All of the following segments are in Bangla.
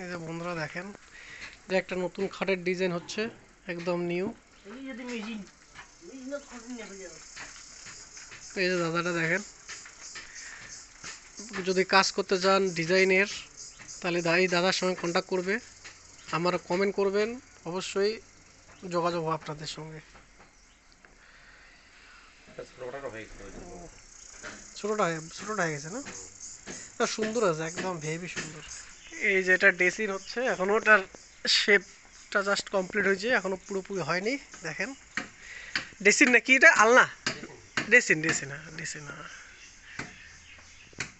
এই যে বন্ধুরা দেখেন, যে একটা নতুন খাটের ডিজাইন হচ্ছে, একদম নিউ। এই যে দাদাটা দেখেন, যদি কাজ করতে চান ডিজাইনের, তাহলে এই দাদার সঙ্গে কন্ট্যাক্ট করবে আমার কমেন্ট করবেন, অবশ্যই যোগাযোগ হবে আপনাদের সঙ্গে। ছোটোটা ছোটোটা হয়ে গেছে না? সুন্দর আছে, একদম হেভি সুন্দর। এই যে এটা ডেসিন হচ্ছে এখনও ওটার শেপটা জাস্ট কমপ্লিট হয়েছে এখনও পুরোপুরি হয়নি, দেখেন। ডেসিন না কি এটা? আলনা? ডেসিন ডেসিন হ্যাঁ ডেসিন হ্যাঁ।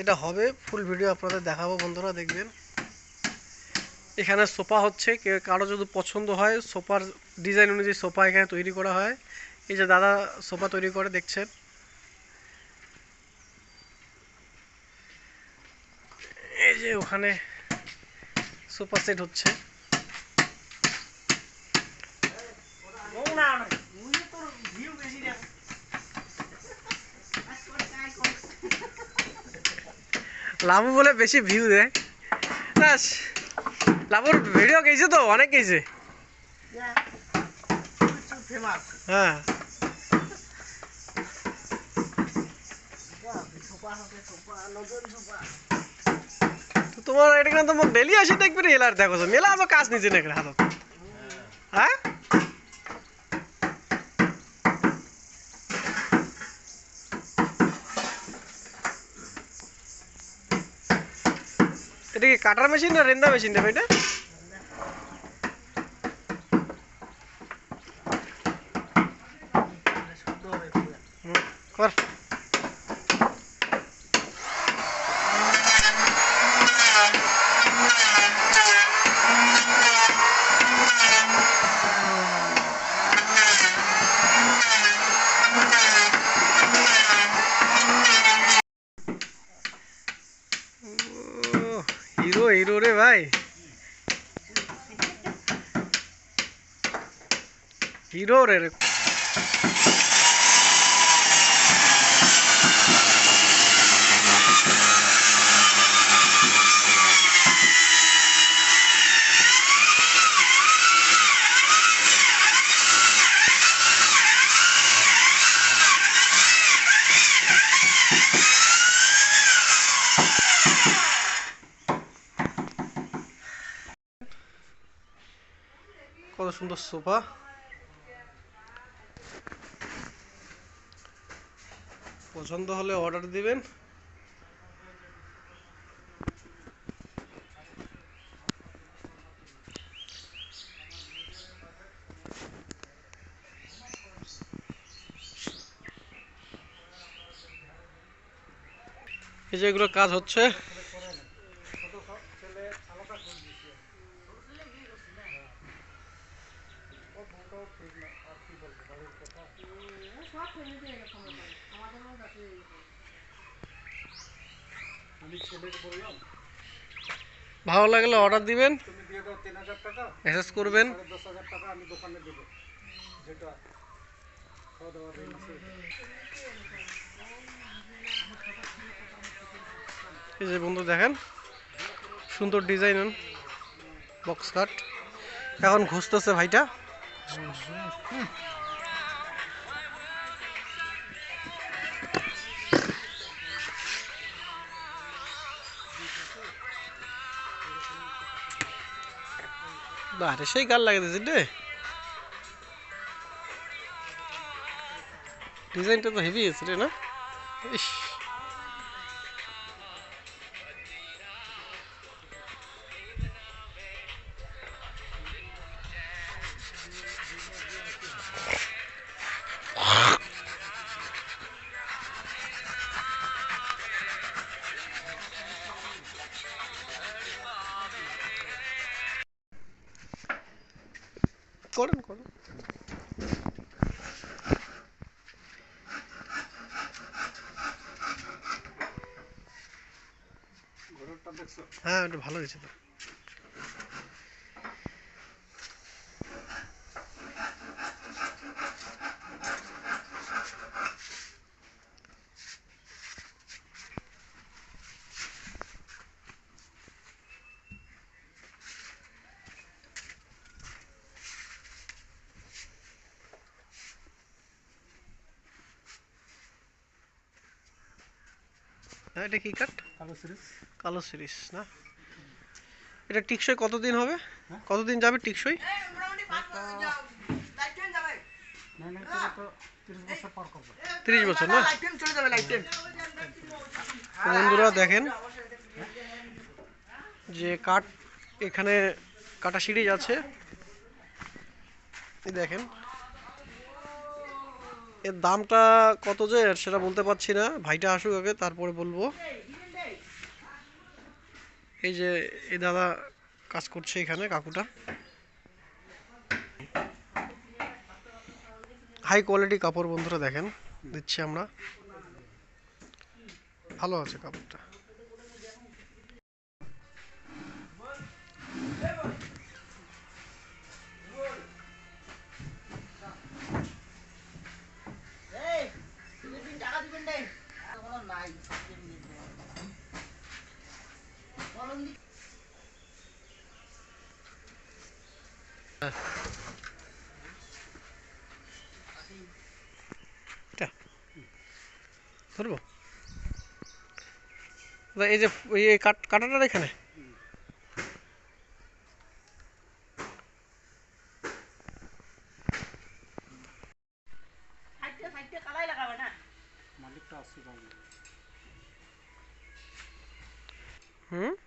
এটা হবে ফুল ভিডিও আপনাদের দেখাবো বন্ধুরা, দেখবেন। এখানে সোফা হচ্ছে কারও যদি পছন্দ হয়, সোফার ডিজাইন অনুযায়ী সোফা এখানে তৈরি করা হয়। এই যে দাদা সোফা তৈরি করে, দেখছেন। এই যে ওখানে সোফা সেট হচ্ছে। লাভু বলে বেশি ভিউ দেয়। লাভুর ভিডিও গেছে তো, অনেক গেছে। হ্যাঁ। হবে তোমার এটা কেন তোমার ডেলি আসি দেখবি রে এলার দেখো তো মেলা আবার কাজ নিচে নাকি হাতত। হ্যাঁ এটা কি কাটার মেশিন না রেন্দা মেশিন দেবে এটা শুদ্ধ হবে পুরো হুম, কর ও, হিরো হিরো রে ভাই হিরো রে রে কত সুন্দর সোফা পছন্দ হলে অর্ডার দিবেন। এই যে এগুলো কাজ হচ্ছে। ভালো লাগলে অর্ডার দিবেন। মেসেজ করবেন। এই যে বন্ধু দেখেন, সুন্দর ডিজাইন বক্স কাট এখন ঘুষতেছে ভাইটা। বারে সেই গাল লাগে দিয়েছে রে। ডিজাইনটা তো হেভি আছে রে না? ইস। করেন করেন। হ্যাঁ ওটা ভালো হয়েছে হ্যাঁ এটা কি কাঠ? কালো সিরিজ। কালো সিরিজ না? এটা টিকসই কতদিন হবে? হ্যাঁ? কতদিন যাবে টিকসই? তিরিশ বছর না? বন্ধুরা দেখেন। যে কাঠ এখানে কাটা সিরিজ আছে। দেখেন। এর দামটা কত যে সেটা বলতে পারছি না। ভাইটা আসুক আগে, তারপরে বলব। এই যে এই দাদা কাজ করছে এখানে, কাকুটা। হাই কোয়ালিটি কাপড় বন্ধুরা দেখেন, দিচ্ছি আমরা। ভালো আছে কাপড়টা। ধরবো। এই যে এই কাট কাটাটার এখানে? মালিকটা আসছে Hmm?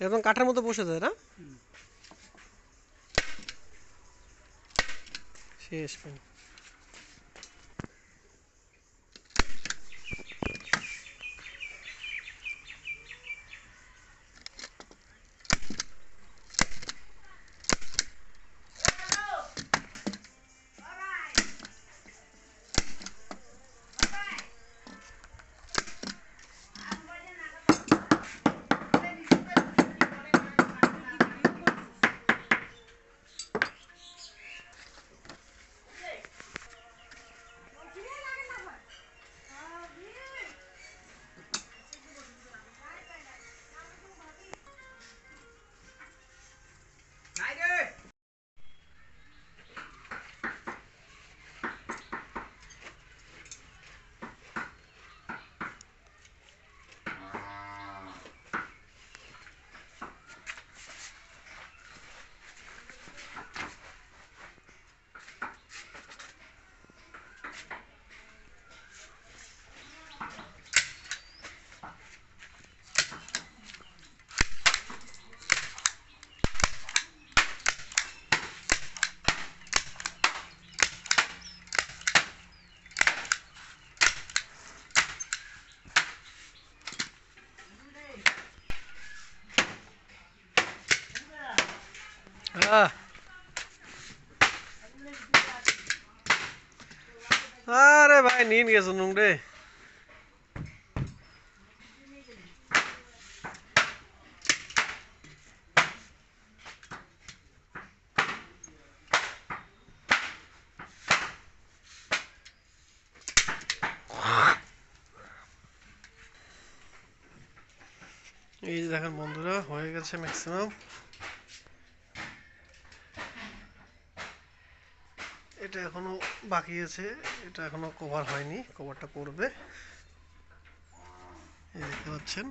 একদম কাঠের মতো বসে যায় না? শেষ আরে ভাই নিন গেছো নুন রে এই যে দেখেন বন্ধুরা হয়ে গেছে ম্যাক্সিমাম এটা এখনও বাকি আছে। এটা এখনও কভার হয়নি কভারটা করবে দেখতে পাচ্ছেন।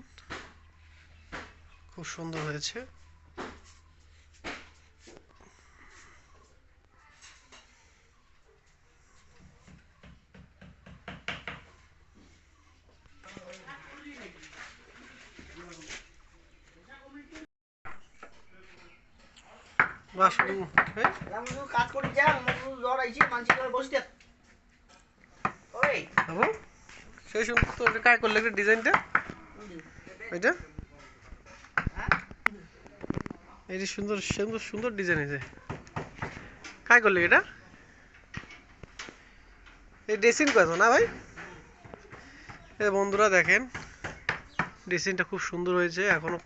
খুব সুন্দর হয়েছে। কাজ করি যা জ্বর আইছে মানসিক বসতে। ওই। সেই সুন্দর তো এটা কায় করলে ডিজাইনটা? এটা এই যে সুন্দর সুন্দর সুন্দর ডিজাইন আছে কাই করলি এটা? এই ড্রেসিং কত না ভাই? এই বন্ধুরা দেখেন ড্রেসিংটা খুব সুন্দর হয়েছে এখনও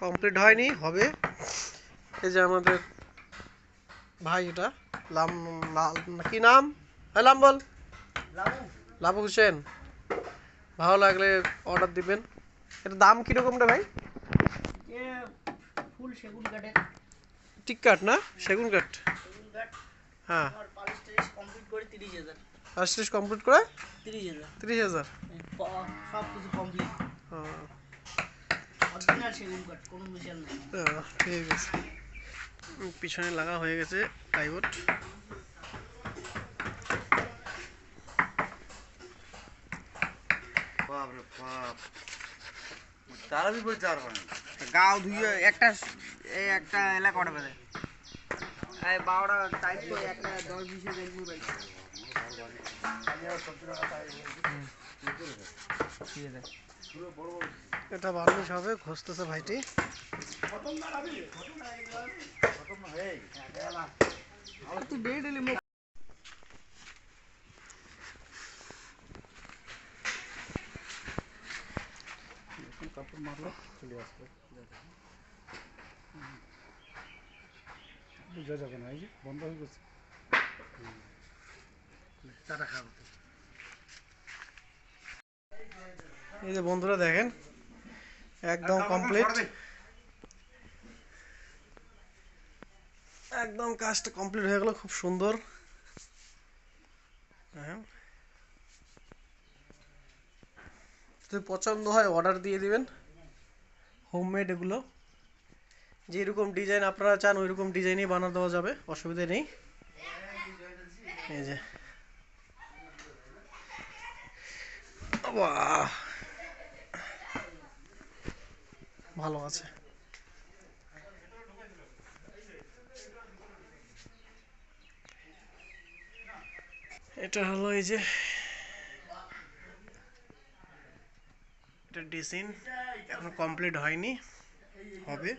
কমপ্লিট হয়নি হবে। এই যে আমাদের ভাই এটা? লাম কি নাম? হ্যাঁ লাম বল। লাভু হোসেন। ভালো লাগলে অর্ডার দিবেন। এটা দাম কীরকম রে ভাই? ফুল সেগুন কাঠের। টিক কাঠ না? সেগুন কাঠ। হ্যাঁ। পালিশ কমপ্লিট করে তিরিশ হাজার। আর্টিস্ট কমপ্লিট করে? তিরিশ হাজার। সব কিছু কমপ্লিট ও, ঠিক আছে। পিছনে লাগা হয়ে গেছে প্লাইউড গাও ধুয়ে একটা এই একটা এলাকা এই বারোটা টাইপ করে একটা দশ বিশে এটা বার্নিশ হবে ঘষতেছে ভাইটি। কাপড় মারলে চলে আসবে বোঝা যাবে না এই যে বন্ধ হয়ে গেছে এই যে বন্ধুরা দেখেন একদম কমপ্লিট একদম কাজটা কমপ্লিট হয়ে গেল, খুব সুন্দর। হ্যাঁ। যদি পছন্দ হয় অর্ডার দিয়ে দিবেন। হোমমেড এগুলো। যেরকম ডিজাইন আপনারা চান ওই রকম ডিজাইনই বানা দেওয়া যাবে, অসুবিধা নেই। এই যে। ভালো আছে। এটা হলো এই যে এটা ডিসিন এখন কমপ্লিট হয়নি হবে।